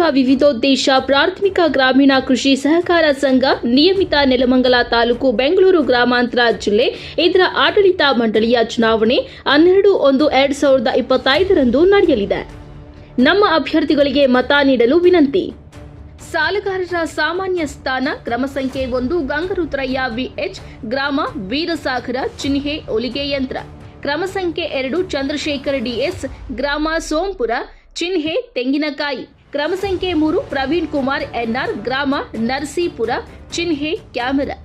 ಮಹಾಪೌರ ವಿವಿಧೋದ್ದೇಶ ಪ್ರಾಥಮಿಕ ಗ್ರಾಮೀಣ ಕೃಷಿ ಸಹಕಾರ ಸಂಘ ನಿಯಮಿತ ನೆಲಮಂಗಲ ತಾಲೂಕು ಬೆಂಗಳೂರು ಗ್ರಾಮಾಂತರ ಜಿಲ್ಲೆ ಇದರ ಆಡಳಿತ ಮಂಡಳಿಯ ಚುನಾವಣೆ ಹನ್ನೆರಡು ಒಂದು ಎರಡ್ ಸಾವಿರದ ಇಪ್ಪತ್ತೈದರಂದು ನಡೆಯಲಿದೆ. ನಮ್ಮ ಅಭ್ಯರ್ಥಿಗಳಿಗೆ ಮತ ನೀಡಲು ವಿನಂತಿ. ಸಾಲಗಾರರ ಸಾಮಾನ್ಯ ಸ್ಥಾನ ಕ್ರಮ ಸಂಖ್ಯೆ ಒಂದು ಗಂಗರುದ್ರಯ್ಯ ವಿಎಚ್, ಗ್ರಾಮ ವೀರಸಾಗರ, ಚಿಹ್ನೆ ಒಲಿಗೆ ಯಂತ್ರ. ಕ್ರಮ ಸಂಖ್ಯೆ ಎರಡು ಚಂದ್ರಶೇಖರ್ ಡಿಎಸ್ ಗ್ರಾಮ ಸೋಂಪುರ, ಚಿಹ್ನೆ ತೆಂಗಿನಕಾಯಿ. ಕ್ರಮ ಸಂಖ್ಯೆ ಮೂರು, ಪ್ರವೀಣ್ ಕುಮಾರ್, ಎನ್ಆರ್, ಗ್ರಾಮ, ನರಸೀಪುರ, ಚಿನ್ಹೆ, ಕ್ಯಾಮೆರಾ.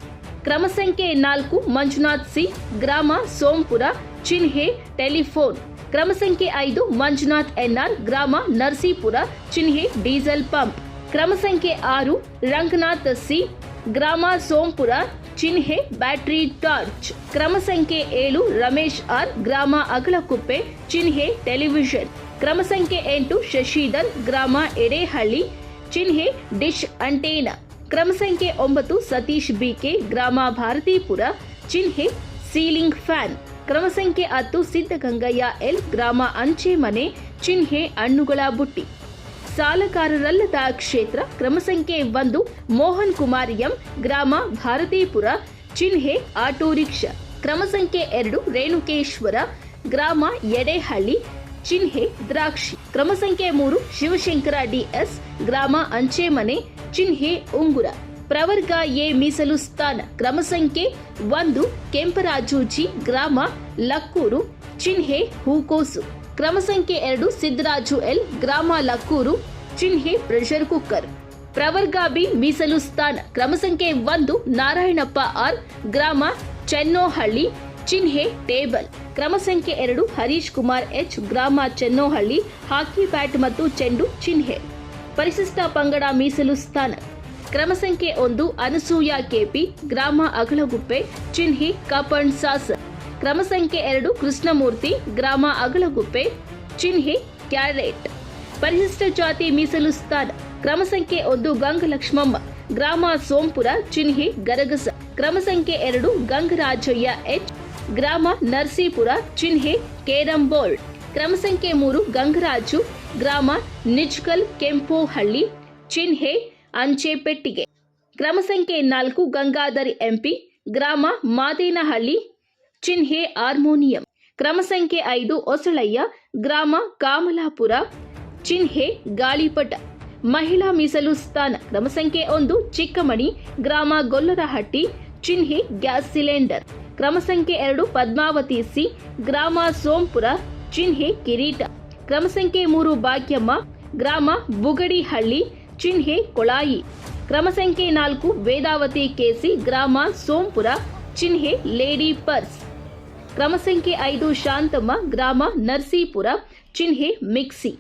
ಕ್ರಮ ಸಂಖ್ಯೆ ನಾಲ್ಕು, ಮಂಜುನಾಥ್ ಸಿ ಗ್ರಾಮ, ಸೋಂಪುರ, ಚಿನ್ಹೆ, ಟೆಲಿಫೋನ್. ಕ್ರಮ ಸಂಖ್ಯೆ ಐದು, ಮಂಜುನಾಥ್, ಎನ್ಆರ್, ಗ್ರಾಮ, ನರಸೀಪುರ, ಚಿನ್ಹೆ, ಡೀಸೆಲ್ ಪಂಪ್. ಕ್ರಮ ಸಂಖ್ಯೆ ಆರು, ರಂಗನಾಥ್ ಸಿ ಗ್ರಾಮ, ಸೋಂಪುರ, ಚಿನ್ಹೆ, ಬ್ಯಾಟರಿ ಟಾರ್ಚ್. ಕ್ರಮ ಸಂಖ್ಯೆ ಏಳು, ರಮೇಶ್ ಆರ್, ಗ್ರಾಮ, ಅಗಲಕುಪ್ಪೆ, ಚಿನ್ಹೆ, ಟೆಲಿವಿಷನ್. ಕ್ರಮ ಸಂಖ್ಯೆ ಎಂಟು ಶಶಿಧರ್, ಗ್ರಾಮ ಎಡೆಹಳ್ಳಿ ಚಿಹ್ನೆ ಡಿಶ್ ಅಂಟೇನ. ಕ್ರಮ ಸಂಖ್ಯೆ ಒಂಬತ್ತು ಸತೀಶ್ ಬಿಕೆ ಗ್ರಾಮ ಭಾರತೀಪುರ ಚಿಹ್ನೆ ಸೀಲಿಂಗ್ ಫ್ಯಾನ್. ಕ್ರಮ ಸಂಖ್ಯೆ ಹತ್ತು ಸಿದ್ದಗಂಗಯ್ಯ ಎಲ್, ಗ್ರಾಮ ಅಂಚೆ ಮನೆ ಚಿಹ್ನೆ ಹಣ್ಣುಗಳ ಬುಟ್ಟಿ. ಸಾಲಕಾರರಲ್ಲದ ಕ್ಷೇತ್ರ, ಕ್ರಮ ಸಂಖ್ಯೆ ಒಂದು ಮೋಹನ್ ಕುಮಾರ್ ಎಂ, ಗ್ರಾಮ ಭಾರತೀಪುರ ಚಿಹ್ನೆ ಆಟೋ ರಿಕ್ಷಾ. ಕ್ರಮ ಸಂಖ್ಯೆ ಎರಡು ರೇಣುಕೇಶ್ವರ, ಗ್ರಾಮ ಎಡೆಹಳ್ಳಿ ಚಿಹ್ನೆ, ದ್ರಾಕ್ಷಿ. ಕ್ರಮ ಸಂಖ್ಯೆ ಮೂರು, ಶಿವಶಂಕರ ಡಿಎಸ್ ಗ್ರಾಮ ಅಂಚೆ ಮನೆ ಚಿಹ್ನೆ, ಉಂಗುರ. ಪ್ರವರ್ಗ ಎ, ಮೀಸಲು ಸ್ಥಾನ. ಕ್ರಮ ಸಂಖ್ಯೆ ಒಂದು, ಕೆಂಪರಾಜು ಜಿ, ಗ್ರಾಮ ಲಕ್ಕೂರು. ಚಿಹ್ನೆ, ಹೂಕೋಸು. ಕ್ರಮ ಸಂಖ್ಯೆ ಎರಡು ಸಿದ್ದರಾಜು ಎಲ್, ಗ್ರಾಮ ಲಕ್ಕೂರು. ಚಿಹ್ನೆ, ಪ್ರೆಷರ್ ಕುಕ್ಕರ್. ಪ್ರವರ್ಗ ಬಿ, ಮೀಸಲು ಸ್ಥಾನ. ಕ್ರಮ ಸಂಖ್ಯೆ ಒಂದು, ನಾರಾಯಣಪ್ಪ ಆರ್, ಗ್ರಾಮ ಚೆನ್ನೋಹಳ್ಳಿ. ಚಿಹ್ನೆ ಟೇಬಲ್. ಕ್ರಮ ಸಂಖ್ಯೆ ಎರಡು, ಹರೀಶ್ ಕುಮಾರ್ ಎಚ್, ಗ್ರಾಮ ಚೆನ್ನೋಹಳ್ಳಿ, ಹಾಕಿ ಬ್ಯಾಟ್ ಮತ್ತು ಚೆಂಡು ಚಿಹ್ನೆ ಪರಿಶಿಷ್ಟ ಪಂಗಡ ಮೀಸಲು ಸ್ಥಾನ. ಕ್ರಮ ಸಂಖ್ಯೆ ಒಂದು, ಅನಸೂಯ ಕೆಪಿ, ಗ್ರಾಮ ಅಗಳಗುಪ್ಪೆ ಚಿಹ್ನೆ ಕಾಪಣ್ ಸಾಸ. ಕ್ರಮ ಸಂಖ್ಯೆ ಎರಡು, ಕೃಷ್ಣಮೂರ್ತಿ, ಗ್ರಾಮ ಅಗಳಗುಪ್ಪೆ ಚಿಹ್ನೆ ಕ್ಯಾರೆಟ್. ಪರಿಶಿಷ್ಟ ಜಾತಿ ಮೀಸಲು ಸ್ಥಾನ. ಕ್ರಮ ಸಂಖ್ಯೆ ಒಂದು, ಗಂಗಲಕ್ಷ್ಮಮ್ಮ. ಗ್ರಾಮ ಸೋಂಪುರ ಚಿಹ್ನೆ ಗರಗಸ. ಕ್ರಮ ಸಂಖ್ಯೆ ಎರಡು, ಗಂಗರಾಜಯ್ಯ ಎಚ್ ಗ್ರಾಮ ನರಸೀಪುರ, ಚಿನ್ಹೆ ಕೇರಂಬೋಲ್ಡ್ ಕ್ರಮ ಸಂಖ್ಯೆ ಮೂರು, ಗಂಗರಾಜು. ಗ್ರಾಮ ನಿಜ್ಕಲ್, ಕೆಂಪೋಹಳ್ಳಿ. ಚಿನ್ಹೆ ಅಂಚೆ ಪೆಟ್ಟಿಗೆ ಕ್ರಮ ಸಂಖ್ಯೆ ನಾಲ್ಕು, ಗಂಗಾಧರ್ ಎಂಪಿ ಗ್ರಾಮ ಮಾದೇನಹಳ್ಳಿ. ಚಿನ್ಹೆ, ಹಾರ್ಮೋನಿಯಂ. ಕ್ರಮ ಸಂಖ್ಯೆ ಐದು, ಹೊಸಳಯ್ಯ. ಗ್ರಾಮ ಕಾಮಲಾಪುರ. ಚಿನ್ಹೆ, ಗಾಳಿಪಟ. ಮಹಿಳಾ ಮೀಸಲು ಸ್ಥಾನ. ಕ್ರಮ ಸಂಖ್ಯೆ ಒಂದು, ಚಿಕ್ಕಮಣಿ. ಗ್ರಾಮ ಗೊಲ್ಲರಹಟ್ಟಿ. ಚಿಹ್ನೆ ಗ್ಯಾಸ್ ಸಿಲಿಂಡರ್. ಕ್ರಮ ಸಂಖ್ಯೆ ಎರಡು ಪದ್ಮಾವತಿ ಸಿ, ಗ್ರಾಮ ಸೋಂಪುರ ಚಿಹ್ನೆ ಕಿರೀಟ. ಕ್ರಮ ಸಂಖ್ಯೆ ಮೂರು ಭಾಗ್ಯಮ್ಮ ಗ್ರಾಮ ಬುಗಡಿಹಳ್ಳಿ ಚಿಹ್ನೆ ಕೊಳಾಯಿ. ಕ್ರಮ ಸಂಖ್ಯೆ ನಾಲ್ಕು ವೇದಾವತಿ ಕೆಸಿ, ಗ್ರಾಮ ಸೋಂಪುರ, ಚಿನ್ಹೆ ಲೇಡಿ ಪರ್ಸ್. ಕ್ರಮ ಸಂಖ್ಯೆ ಐದು ಶಾಂತಮ್ಮ, ಗ್ರಾಮ ನರ್ಸೀಪುರ, ಚಿನ್ಹೆ ಮಿಕ್ಸಿ.